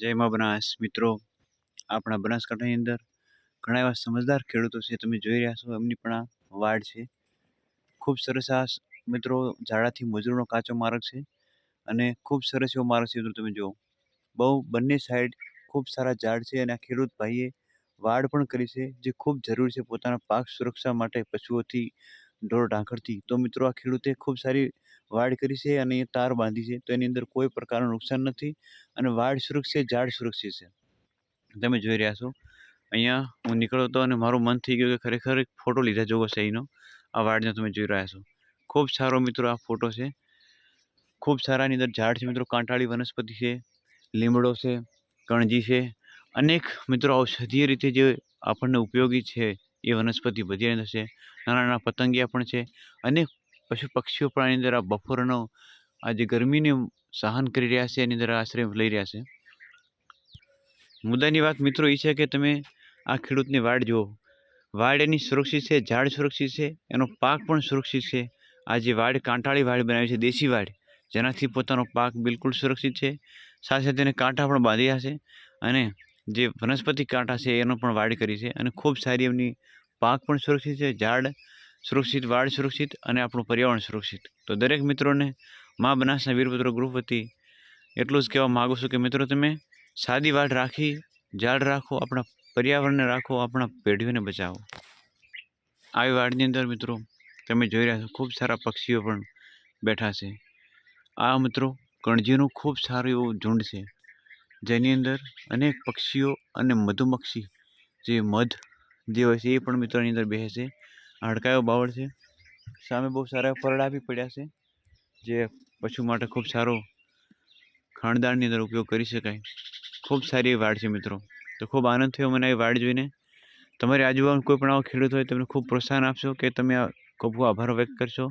જય બનાસ. મિત્રો, આપણા બનાસકાંઠાની અંદર ઘણા એવા સમજદાર ખેડૂતો છે, તમે જોઈ રહ્યા છો, એમની પણ આ વાડ છે. ખૂબ સરસ આ મિત્રો, ઝાડાથી મજૂરનો કાચો માર્ગ છે અને ખૂબ સરસ એવો માર્ગ છે, મિત્રો, તમે જુઓ. બહુ બંને સાઈડ ખૂબ સારા ઝાડ છે અને આ ખેડૂત ભાઈએ વાડ પણ કરી છે, જે ખૂબ જરૂરી છે પોતાના પાક સુરક્ષા માટે પશુઓથી, ઢોર ઢાંખરથી તો મિત્રો, આ ખેડૂતે ખૂબ સારી વાડ કરી છે અને તાર બાંધી છે, તો એની અંદર કોઈ પ્રકારનું નુકસાન નથી અને વાડ સુરક્ષિત ઝાડ સુરક્ષિત છે. તમે જોઈ રહ્યા છો. અહીંયા હું નીકળ્યો હતો અને મારું મન થઈ ગયું કે ખરેખર એક ફોટો લીધા જેવો છે અહીંનો આ વાડનો તમે જોઈ રહ્યા છો. ખૂબ સારો મિત્રો આ ફોટો છે. ખૂબ સારાની અંદર ઝાડ છે મિત્રો, કાંટાળી વનસ્પતિ છે, લીમડો છે, કણજી છે. અનેક મિત્રો ઔષધીય રીતે જે આપણને ઉપયોગી છે એ વનસ્પતિ બધી અંદર છે. નાના નાના પતંગિયા પણ છે. અનેક પશુ પક્ષીઓ પણ આની અંદર આ બપોરનો આ ગરમીને સહન કરી રહ્યા છે, એની અંદર આશ્રય લઈ રહ્યા છે. મુદ્દાની વાત મિત્રો એ છે કે તમે આ ખેડૂતની વાડ જુઓ. વાડ એની સુરક્ષિત છે, ઝાડ સુરક્ષિત છે, એનો પાક પણ સુરક્ષિત છે. આ જે વાડ કાંટાળી વાડ બનાવી છે, દેશી વાડ, જેનાથી પોતાનો પાક બિલકુલ સુરક્ષિત છે. સાથે સાથે એને કાંટા પણ બાંધ્યા છે અને જે વનસ્પતિ કાંટા છે, એનો પણ વાડ કરી છે અને ખૂબ સારી એમની પાક પણ સુરક્ષિત છે. ઝાડ સુરક્ષિત વાડ સુરક્ષિત અને આપણું પર્યાવરણ સુરક્ષિત. તો દરેક મિત્રોને મા બનાસના વીરપુત્રો ગ્રુપ વતી એટલું જ કહેવા માગું છું કે મિત્રો તમે સાદી વાડ રાખી ઝાડ રાખો, આપણા પર્યાવરણને રાખો, આપણા પેઢીઓને બચાવો. આવી વાડની અંદર મિત્રો તમે જોઈ રહ્યા છો, ખૂબ સારા પક્ષીઓ પણ બેઠા છે. આ મિત્રો કણજીનું ખૂબ સારું એવું ઝુંડ છે, જેની અંદર અનેક પક્ષીઓ અને મધુમક્ષી જે મધ જે હોય છે એ પણ મિત્રોની અંદર બેસે છે. હાડકાયો બાવળ છે. સામે બહુ સારા પરડા બી પડ્યા છે, જે પશુ માટે ખૂબ સારો ખાણદાણની અંદર ઉપયોગ કરી શકાય. ખૂબ સારી વાડ છે મિત્રો. તો ખૂબ આનંદ થયો મને એ વાડ જોઈને. તમારી આજુબાજુ કોઈ પણ આવો ખેડૂત હોય તમને ખૂબ પ્રોત્સાહન આપશો કે તમે આ ખૂબ આભાર વ્યક્ત કરશો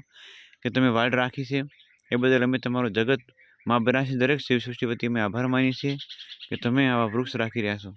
કે તમે વાડ રાખી છે. એ બદલ અમે તમારો જગતમાં બનાસની દરેક શિવસૃષ્ટિ વતી અમે આભાર માનીએ છીએ કે તમે આવા વૃક્ષ રાખી રહ્યા છો.